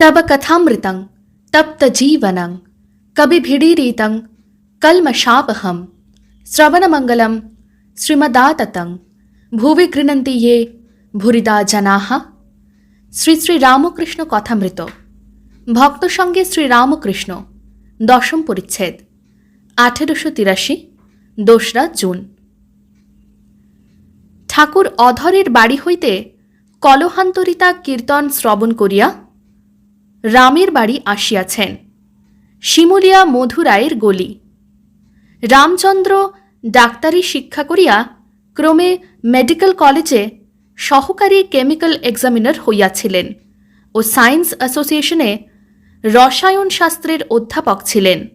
तब कथामृतं तप्तजीवनं कविभिडीरितं कल्मषापहं श्रवणमङ्गलं श्रीमदाततं ভুবি গৃণন্তি ইয়ে ভুরিদা জানাহা শ্রী শ্রী রামকৃষ্ণ কথামৃত ভক্ত সঙ্গে শ্রী রামকৃষ্ণ দশম পরিচ্ছেদ আঠেরোশো তিরাশি দোসরা জুন ঠাকুর অধরের বাড়ি হইতে কলহান্তরিতা কীর্তন শ্রবণ করিয়া রামের বাড়ি আসিয়াছেন। শিমুলিয়া মধুরায়ের গলি। রামচন্দ্র ডাক্তারি শিক্ষা করিয়া ক্রমে মেডিকেল কলেজে সহকারী কেমিক্যাল এক্সামিনার হইয়াছিলেন ও সায়েন্স অ্যাসোসিয়েশনে রসায়ন শাস্ত্রের অধ্যাপক ছিলেন।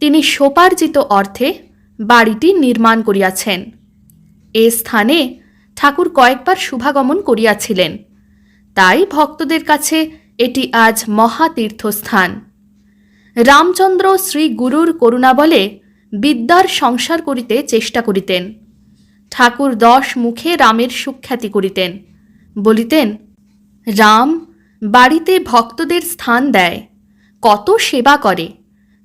তিনি সোপার্জিত অর্থে বাড়িটি নির্মাণ করিয়াছেন। এ স্থানে ঠাকুর কয়েকবার শুভাগমন করিয়াছিলেন। তাই ভক্তদের কাছে এটি আজ মহাতীর্থস্থান। রামচন্দ্র শ্রী গুরুর করুণা বলে বিদ্যার সংসার করিতে চেষ্টা করিতেন। ঠাকুর দশ মুখে রামের সুখ্যাতি করিতেন। বলিতেন, রাম, বাড়িতে ভক্তদের স্থান দেয়, কত সেবা করে।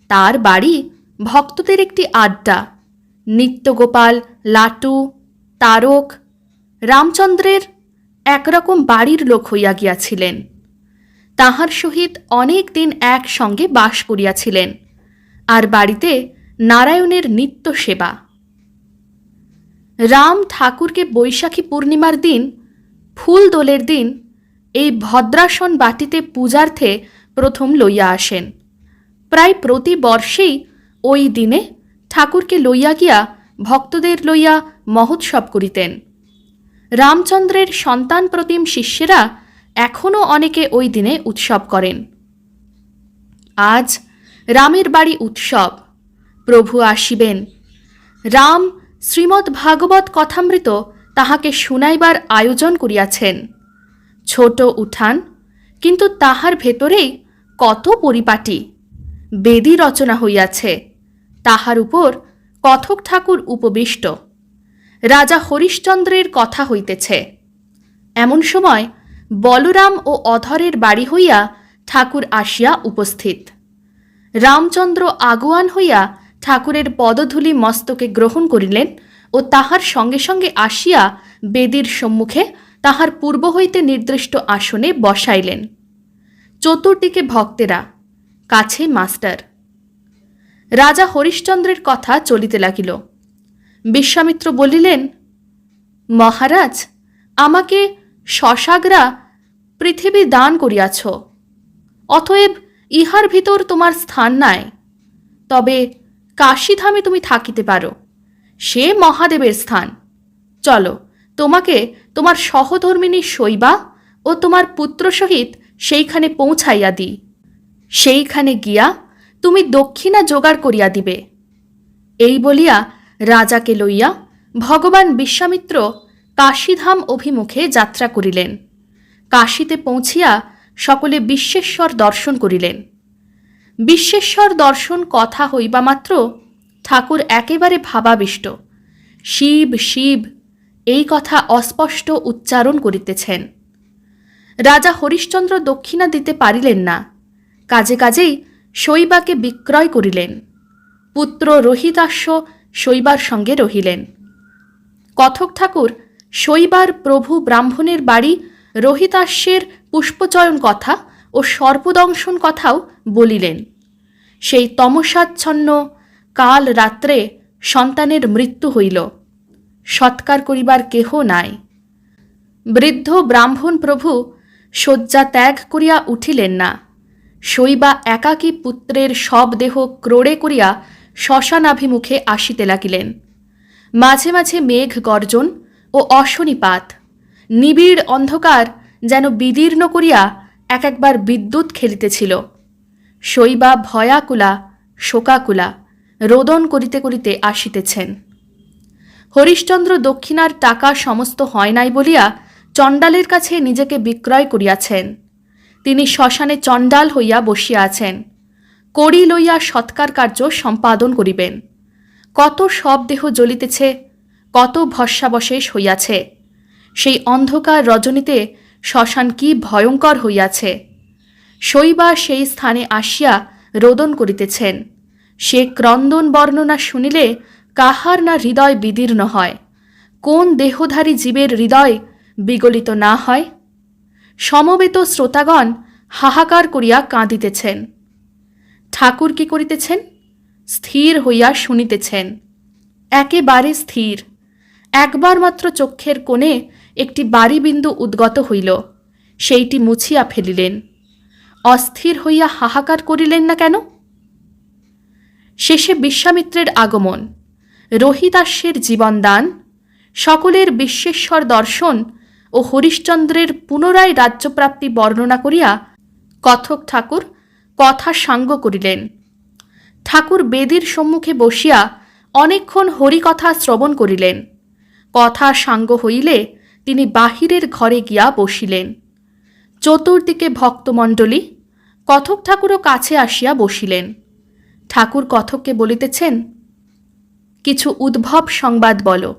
তার বাড়ি ভক্তদের একটি আড্ডা, নিত্যগোপাল, লাটু, তারক। রামচন্দ্রের একরকম বাড়ির লোক হইয়া গিয়াছিলেন। তাহার সহিত অনেক দিন একসঙ্গে বাস করিয়াছিলেন। আর বাড়িতে নারায়ণের নিত্য সেবা। রাম ঠাকুরকে বৈশাখী পূর্ণিমার দিন ফুল দোলের দিন, এই ভদ্রাসন বাটিতে পূজার্থে প্রথম লইয়া আসেন। প্রায় প্রতি বর্ষেই ওই দিনে ঠাকুরকে লইয়া গিয়া ভক্তদের লইয়া মহোৎসব করিতেন। রামচন্দ্রের সন্তান প্রতিম শিষ্যেরা এখনও অনেকে ওই দিনে উৎসব করেন। আজ রামের বাড়ি উৎসব। প্রভু আসিবেন। রাম শ্রীমদ্ ভাগবত কথামৃত তাহাকে শুনাইবার আয়োজন করিয়াছেন। ছোট উঠান, কিন্তু তাহার ভেতরেই কত পরিপাটি। বেদি রচনা হইয়াছে। তাহার উপর কথক ঠাকুর উপবিষ্ট। রাজা হরিশ্চন্দ্রের কথা হইতেছে। এমন সময় বলরাম ও অধরের বাড়ি হইয়া ঠাকুর আসিয়া উপস্থিত। রামচন্দ্র আগুয়ান হইয়া ঠাকুরের পদধূলি মস্তকে গ্রহণ করিলেন ও তাহার সঙ্গে সঙ্গে আসিয়া বেদির সম্মুখে তাহার পূর্ব হইতে নির্দিষ্ট আসনে বসাইলেন। চতুর্দিকে ভক্তেরা, কাছে মাস্টার। রাজা হরিশ্চন্দ্রের কথা চলিতে লাগিল। বিশ্বামিত্র বলিলেন, মহারাজ, আমাকে শশাগ্রা পৃথিবী দান করিয়াছ। অতএব ইহার ভিতর তোমার স্থান নাই। তবে কাশীধামে তুমি থাকিতে পারো। সে মহাদেবের স্থান। চলো, তোমাকে তোমার সহধর্মিনী শৈবা ও তোমার পুত্র সহিত সেইখানে পৌঁছাইয়া দিই। সেইখানে গিয়া তুমি দক্ষিণা জোগাড় করিয়া দিবে। এই বলিয়া রাজাকে লইয়া ভগবান বিশ্বামিত্র কাশীধাম অভিমুখে যাত্রা করিলেন। কাশীতে পৌঁছিয়া সকলে বিশ্বেশ্বর দর্শন করিলেন। বিশ্বেশ্বর দর্শন কথা হইবা মাত্র ঠাকুর একেবারে ভাবাবিষ্ট। শিব শিব, এই কথা অস্পষ্ট উচ্চারণ করিতেছেন। রাজা হরিশ্চন্দ্র দক্ষিণা দিতে পারিলেন না। কাজে কাজেই শৈবাকে বিক্রয় করিলেন। পুত্র রোহিতাস্য শৈবার সঙ্গে রহিলেন। কথক ঠাকুর শৈবার প্রভু ব্রাহ্মণের বাড়ি রোহিতাস্যের পুষ্পচয়ন কথা ও সর্পদংশন কথাও বলিলেন। সেই তমসাচ্ছন্ন কাল রাত্রে সন্তানের মৃত্যু হইল। সৎকার করিবার কেহ নাই। বৃদ্ধ ব্রাহ্মণ প্রভু শয্যা ত্যাগ করিয়া উঠিলেন না। শৈবা একাকী পুত্রের সব দেহ ক্রোড়ে করিয়া শ্মশানাভিমুখে আসিতে লাগিলেন। মাঝে মাঝে মেঘ গর্জন ও অশনিপাত। নিবিড় অন্ধকার যেন বিদীর্ণ করিয়া এক একবার বিদ্যুৎ খেলিতেছিল। শৈবা ভয়াকুলা, শোকাকুলা, রোদন করিতে করিতে আসিতেছেন। হরিশ্চন্দ্র দক্ষিণার টাকা সমস্ত হয় নাই বলিয়া চণ্ডালের কাছে নিজেকে বিক্রয় করিয়াছেন। তিনি শ্মশানে চণ্ডাল হইয়া বসিয়া আছেন। কড়ি লইয়া সৎকার কার্য সম্পাদন করিবেন। কত সব দেহ জ্বলিতেছে কত ভস্যাবশেষ হইয়াছে। সেই অন্ধকার রজনীতে শ্মশান কি ভয়ঙ্কর হইয়াছে। শৈবা সেই স্থানে আসিয়া রোদন করিতেছেন। সে ক্রন্দন বর্ণনা শুনিলে কাহার না হৃদয় বিদীর্ণ হয়। কোন দেহধারী জীবের হৃদয় বিগলিত না হয়। সমবেত শ্রোতাগণ হাহাকার করিয়া কাঁদিতেছেন। ঠাকুর কি করিতেছেন? স্থির হইয়া শুনিতেছেন। একেবারে স্থির। একবার মাত্র চক্ষের কোণে একটি বাড়িবিন্দু উদ্গত হইল। সেইটি মুছিয়া ফেলিলেন। অস্থির হইয়া হাহাকার করিলেন না কেন? শেষে বিশ্বামিত্রের আগমন রোহিতাস্যের জীবনদান, সকলের বিশ্বেশ্বর দর্শন ও হরিশ্চন্দ্রের পুনরায় রাজ্যপ্রাপ্তি বর্ণনা করিয়া কথক ঠাকুর কথা সাঙ্গ করিলেন। ঠাকুর বেদির সম্মুখে বসিয়া অনেকক্ষণ হরিকথা শ্রবণ করিলেন। কথা সাঙ্গ হইলে তিনি বাহিরের ঘরে গিয়া বসিলেন। চতুর্দিকে ভক্তমণ্ডলী কথক ঠাকুরও কাছে আসিয়া বসিলেন। ঠাকুর কথককে বলিতেছেন, কিছু উদ্ভব সংবাদ বলো।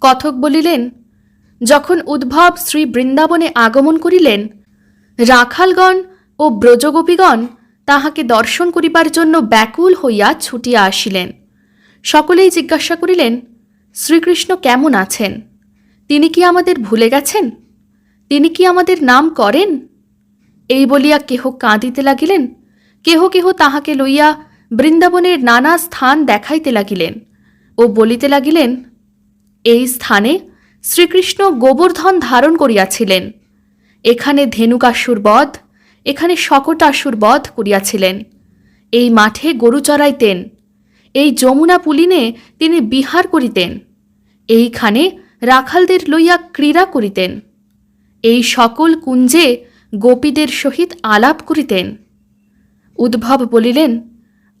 কথক বলিলেন, যখন উদ্ভব শ্রী বৃন্দাবনে আগমন করিলেন, রাখালগণ ও ব্রজগোপীগণ তাহাকে দর্শন করিবার জন্য ব্যাকুল হইয়া ছুটিয়া আসিলেন। সকলেই জিজ্ঞাসা করিলেন শ্রীকৃষ্ণ কেমন আছেন? তিনি কি আমাদের ভুলে গেছেন? তিনি কি আমাদের নাম করেন? এই বলিয়া কেহ কাঁদিতে লাগিলেন? কেহ কেহ তাহাকে লইয়া বৃন্দাবনের নানা স্থান দেখাইতে লাগিলেন ও বলিতে লাগিলেন, এই স্থানে শ্রীকৃষ্ণ গোবর্ধন ধারণ করিয়াছিলেন। এখানে ধেনুকাসুর বধ, এখানে শকটাসুর বধ করিয়াছিলেন। এই মাঠে গরু চড়াইতেন এই যমুনা পুলিনে তিনি বিহার করিতেন। এইখানে রাখালদের লইয়া ক্রীড়া করিতেন। এই সকল কুঞ্জে গোপীদের সহিত আলাপ করিতেন। উদ্ভব বলিলেন,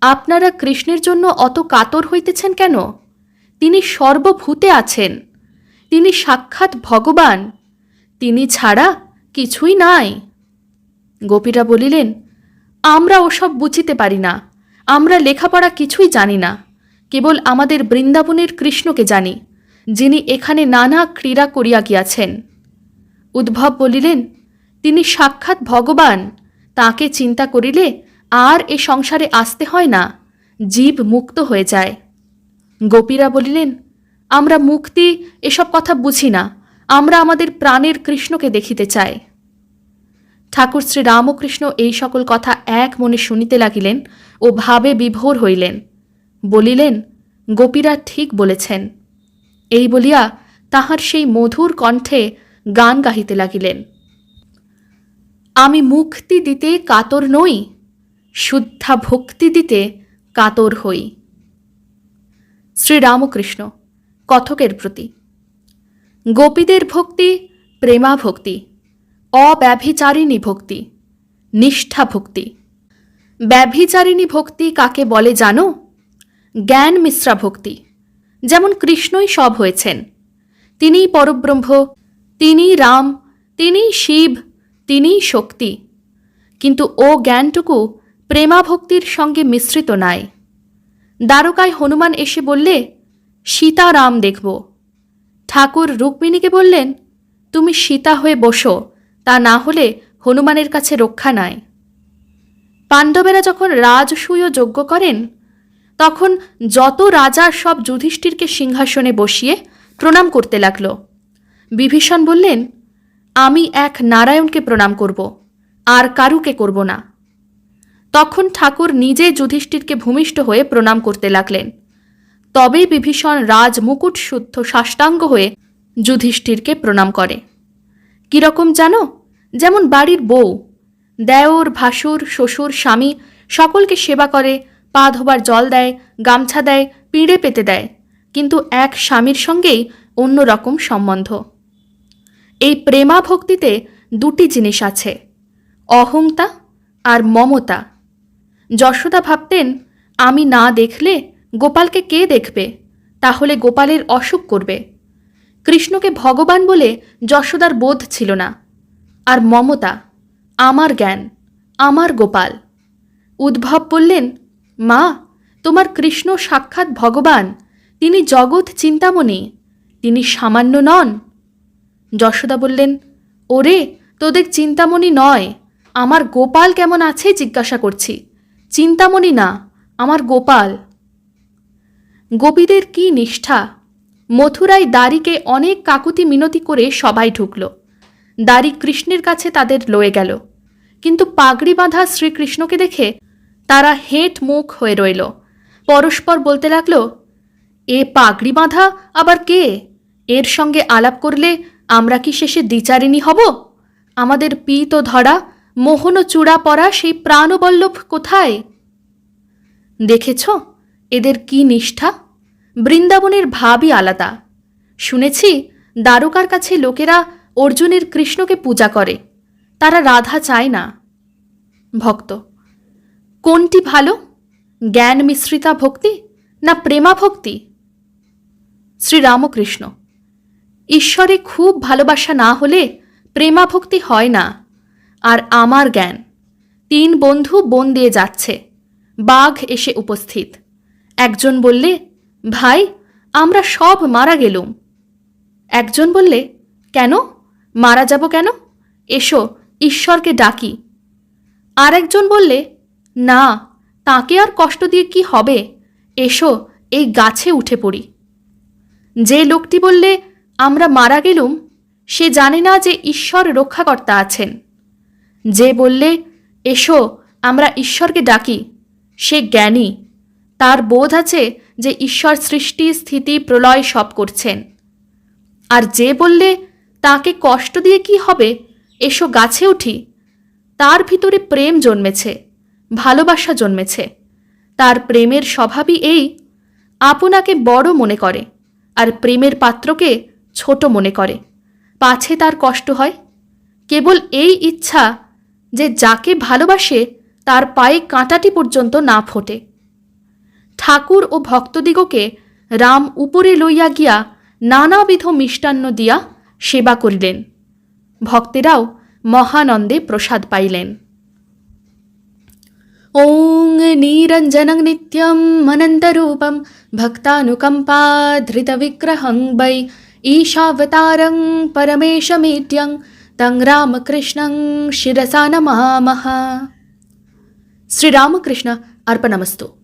আপনারা কৃষ্ণের জন্য অত কাতর হইতেছেন কেন? তিনি সর্বভূতে আছেন। তিনি সাক্ষাৎ ভগবান। তিনি ছাড়া কিছুই নাই। গোপীরা বলিলেন, আমরা ওসব বুঝিতে পারি না। আমরা লেখাপড়া কিছুই জানি না। কেবল আমাদের বৃন্দাবনের কৃষ্ণকে জানি। যিনি এখানে নানা ক্রীড়া করিয়া গিয়াছেন। উদ্ভব বলিলেন, তিনি সাক্ষাৎ ভগবান। তাকে চিন্তা করিলে আর এ সংসারে আসতে হয় না, জীব মুক্ত হয়ে যায়। গোপীরা বলিলেন, আমরা মুক্তি এসব কথা বুঝি না, আমরা আমাদের প্রাণের কৃষ্ণকে দেখিতে চাই। ঠাকুর শ্রী রামকৃষ্ণ এই সকল কথা এক মনে শুনিতে লাগিলেন ও ভাবে বিভোর হইলেন। বলিলেন, গোপীরা ঠিক বলেছেন। এই বলিয়া তাহার সেই মধুর কণ্ঠে গান গাহিতে লাগিলেন। আমি মুক্তি দিতে কাতর নই, শুদ্ধা ভক্তি দিতে কাতর হই। শ্রীরামকৃষ্ণ, কথকের প্রতি। গোপীদের ভক্তি, প্রেমা ভক্তি, অব্যভিচারিণী ভক্তি, নিষ্ঠা ভক্তি। ব্যভিচারিণী ভক্তি কাকে বলে জানো? জ্ঞান মিশ্রা ভক্তি। যেমন কৃষ্ণই সব হয়েছেন। তিনিই পরব্রহ্ম, তিনিই রাম, তিনিই শিব, তিনিই শক্তি। কিন্তু ও জ্ঞানটুকু প্রেমাভক্তির সঙ্গে মিশ্রিত নাই। দ্বারকায় হনুমান এসে বললে সীতারাম দেখব। ঠাকুর রুক্মিণীকে বললেন, তুমি সীতা হয়ে বসো, তা না হলে হনুমানের কাছে রক্ষা নাই। পাণ্ডবেরা যখন রাজসূয় যজ্ঞ করেন তখন যত রাজা সব যুধিষ্ঠিরকে সিংহাসনে বসিয়ে প্রণাম করতে লাগল। বিভীষণ বললেন, আমি এক নারায়ণকে প্রণাম করব, আর কারুকে করব না। তখন ঠাকুর নিজে যুধিষ্ঠিরকে ভূমিষ্ঠ হয়ে প্রণাম করতে লাগলেন। তবেই বিভীষণ রাজ মুকুট শুদ্ধ সাষ্টাঙ্গ হয়ে যুধিষ্ঠিরকে প্রণাম করে। কীরকম জানো? যেমন বাড়ির বউ, দেওর, ভাসুর, শ্বশুর, স্বামী সকলকে সেবা করে পা ধোবার জল দেয়, গামছা দেয়, পিঁড়ে পেতে দেয়। কিন্তু এক স্বামীর সঙ্গেই অন্য রকম সম্বন্ধ। এই প্রেমা ভক্তিতে দুটি জিনিস আছে, অহংতা আর মমতা। যশোদা ভাবতেন, আমি না দেখলে গোপালকে কে দেখবে? তাহলে গোপালের অসুখ করবে। কৃষ্ণকে ভগবান বলে যশোদার বোধ ছিল না। আর মমতা, আমার জ্ঞান, আমার গোপাল। উদ্ভব বললেন মা, তোমার কৃষ্ণ সাক্ষাৎ ভগবান, তিনি জগৎ চিন্তামণি, তিনি সামান্য নন। যশোদা বললেন, ওরে, তোদের চিন্তামণি নয়, আমার গোপাল কেমন আছে জিজ্ঞাসা করছি, চিন্তামণি না, আমার গোপাল। গোপীদের কি নিষ্ঠা, মথুরায় দাড়িকে অনেক কাকুতি মিনতি করে সবাই ঢুকল, দাড়ি কৃষ্ণের কাছে তাদের লয়ে গেল, কিন্তু পাগড়ি বাঁধা শ্রীকৃষ্ণকে দেখে তারা হেঁট মুখ হয়ে রইল। পরস্পর বলতে লাগল, এ পাগড়ি বাঁধা, আবার কে? এর সঙ্গে আলাপ করলে আমরা কি শেষে দ্বিচারিণী হব? আমাদের পিত ধরা, মোহন চূড়া পরা সেই প্রাণবল্লভ কোথায়? দেখেছ, এদের কি নিষ্ঠা? বৃন্দাবনের ভাবই আলাদা। শুনেছি দ্বারকার কাছে লোকেরা অর্জুনের কৃষ্ণকে পূজা করে। তারা রাধা চায় না। ভক্ত কোনটি ভালো? জ্ঞান মিশ্রিতা ভক্তি না প্রেমা ভক্তি? শ্রীরামকৃষ্ণ, ঈশ্বরে খুব ভালোবাসা না হলে প্রেমা ভক্তি হয় না। আর আমার জ্ঞান, তিন বন্ধু বন দিয়ে যাচ্ছে, বাঘ এসে উপস্থিত। একজন বললে, ভাই, আমরা সব মারা গেলুম। একজন বললে, কেন? মারা যাব কেন? এসো, ঈশ্বরকে ডাকি। আর একজন বললে না, তাকে আর কষ্ট দিয়ে কি হবে? এসো, এই গাছে উঠে পড়ি। যে লোকটি বললে, আমরা মারা গেলুম সে জানে না যে ঈশ্বর রক্ষাকর্তা আছেন। যে বললে, এসো, আমরা ঈশ্বরকে ডাকি সে জ্ঞানী। তার বোধ আছে যে ঈশ্বর সৃষ্টি, স্থিতি, প্রলয় সব করছেন। আর যে বললে, তাকে কষ্ট দিয়ে কি হবে? এসো গাছে উঠি তার ভিতরে প্রেম জন্মেছে। ভালোবাসা জন্মেছে। তার প্রেমের স্বভাবই এই, আপনাকে বড় মনে করে আর প্রেমের পাত্রকে ছোট মনে করে। পাছে তার কষ্ট হয়। কেবল এই ইচ্ছা যে যাকে ভালোবাসে, তার পায়ে কাঁটাটি পর্যন্ত না ফোটে। ঠাকুর ও ভক্তদিগকে রাম উপরে লইয়া গিয়া নানাবিধ মিষ্টান্ন দিয়া সেবা করিলেন। ভক্তেরাও মহানন্দে প্রসাদ পাইলেন। ఓం నీరంజనం నిత్యం అనంతరూపం భక్తానుకంపాధృత విగ్రహం వై ఈశావతారం పరమేశమీట్యం తం రామకృష్ణం శిరసా నమామహ శ్రీరామకృష్ణ అర్పణమస్తు.